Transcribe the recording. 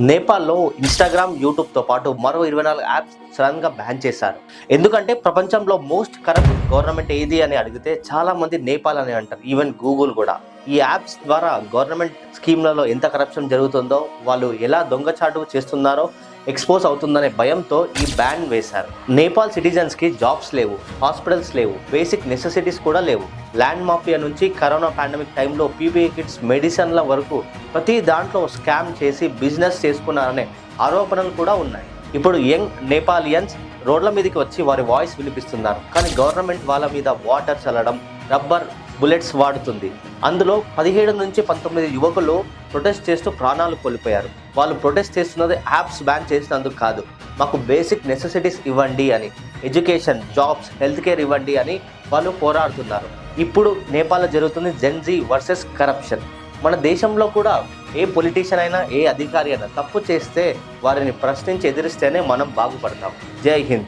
నేపాల్లో ఇన్స్టాగ్రామ్ యూట్యూబ్తో పాటు మరో ఇరవై నాలుగు యాప్స్ సడన్గా బ్యాన్ చేశారు. ఎందుకంటే ప్రపంచంలో మోస్ట్ కరప్ట్ గవర్నమెంట్ ఏది అని అడిగితే చాలామంది నేపాల్ అని అంటారు. ఈవెన్ గూగుల్ కూడా. ఈ యాప్స్ ద్వారా గవర్నమెంట్ స్కీమ్లలో ఎంత కరప్షన్ జరుగుతుందో వాళ్ళు ఎలా దొంగచాటు చేస్తున్నారో ఎక్స్పోజ్ అవుతుందనే భయంతో ఈ బ్యాన్ వేశారు. నేపాల్ సిటిజన్స్కి జాబ్స్ లేవు హాస్పిటల్స్ లేవు బేసిక్ నెసెసిటీస్ కూడా లేవు. ల్యాండ్ మాఫియా నుంచి కరోనా పాండమిక్ టైంలో పీపీఈ కిట్స్ మెడిసిన్ల వరకు ప్రతి దాంట్లో స్కామ్ చేసి బిజినెస్ చేసుకున్నారనే ఆరోపణలు కూడా ఉన్నాయి. ఇప్పుడు యంగ్ నేపాలియన్స్ రోడ్ల మీదకి వచ్చి వారి వాయిస్ వినిపిస్తున్నారు. కానీ గవర్నమెంట్ వాళ్ళ మీద వాటర్ చల్లడం రబ్బర్ బుల్లెట్స్ వాడుతుంది. అందులో పదిహేడు నుంచి పంతొమ్మిది యువకులు ప్రొటెస్ట్ చేస్తూ ప్రాణాలు కోల్పోయారు. వాళ్ళు ప్రొటెస్ట్ చేస్తున్నది యాప్స్ బ్యాన్ చేసినందుకు కాదు. మాకు బేసిక్ నెసెసిటీస్ ఇవ్వండి అని ఎడ్యుకేషన్ జాబ్స్ హెల్త్ కేర్ ఇవ్వండి అని వాళ్ళు పోరాడుతున్నారు. ఇప్పుడు నేపాల్లో జరుగుతుంది జెన్జీ వర్సెస్ కరప్షన్. మన దేశంలో కూడా ఏ పొలిటీషియన్ అయినా ఏ అధికారి అయినా తప్పు చేస్తే వారిని ప్రశ్నించి ఎదిరిస్తేనే మనం బాగుపడతాం. జై హింద్.